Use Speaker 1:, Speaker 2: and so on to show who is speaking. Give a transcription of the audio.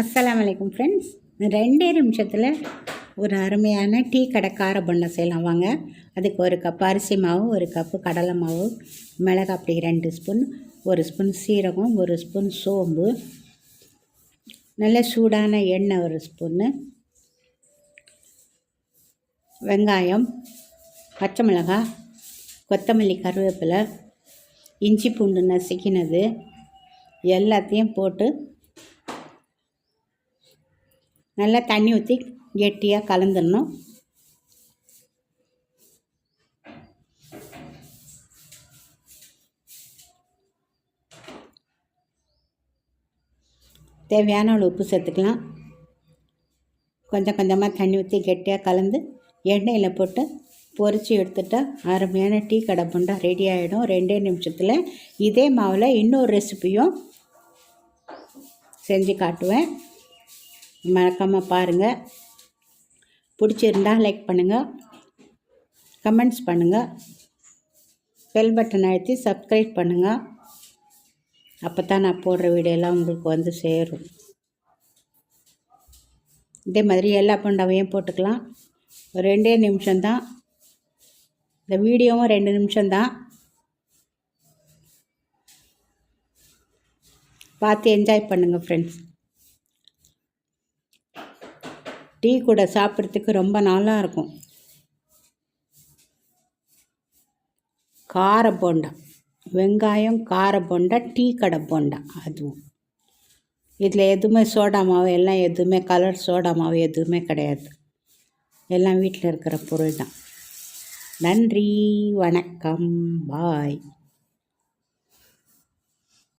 Speaker 1: அஸ்லாமலைக்கும் friends ரெண்டே நிமிஷத்தில் ஒரு அருமையான டீ கடை பொண்ணை செய்யலாம். வாங்க. அதுக்கு ஒரு கப் அரிசி மாவு ஒரு கப்பு கடலை மாவு மிளகா அப்படி ரெண்டு ஸ்பூன் ஒரு ஸ்பூன் சீரகம் ஒரு ஸ்பூன் சோம்பு நல்ல சூடான எண்ணெய் ஒரு ஸ்பூன்னு வெங்காயம் பச்சை மிளகாய் கொத்தமல்லி கருவேப்பிலை இஞ்சி பூண்டு நசுக்கினது எல்லாத்தையும் போட்டு நல்லா தண்ணி ஊற்றி கெட்டியாக கலந்துடணும். தேவையான அளவு உப்பு சேர்த்துக்கலாம். கொஞ்சம் கொஞ்சமாக தண்ணி ஊற்றி கெட்டியாக கலந்து எண்ணெயில் போட்டு பொரித்து எடுத்துட்டா அருமையான டீ கடை புண்டா ரெடி ஆகிடும் ரெண்டே நிமிஷத்தில் இதே மாவில் இன்னொரு ரெசிப்பியும் செஞ்சு காட்டுவேன். மறக்காமல் பாருங்கள் பிடிச்சிருந்தா லைக் பண்ணுங்கள் கமெண்ட்ஸ் பண்ணுங்கள் பெல் பட்டன் அழுத்தி சப்ஸ்கிரைப் பண்ணுங்கள் அப்போ தான் நான் போடுற வீடியோலாம் உங்களுக்கு வந்து சேரும். இதே மாதிரி எல்லா பண்டாவையும் போட்டுக்கலாம். ரெண்டே நிமிஷம்தான். இந்த வீடியோவும் ரெண்டு நிமிஷம்தான். பார்த்து என்ஜாய் பண்ணுங்கள் ஃப்ரெண்ட்ஸ் டீ கூட சாப்பிட்றதுக்கு ரொம்ப நல்லா இருக்கும். கார போண்டா. வெங்காயம் கார போண்டா டீ கடை போண்டா. அதுவும். இதில் எதுவுமே சோடா மாவு எல்லாம் எதுவுமே கலர் சோடா மாவு எதுவுமே கிடையாது. எல்லாம் வீட்டில் இருக்கிற பொருள் தான். நன்றி வணக்கம் பாய்.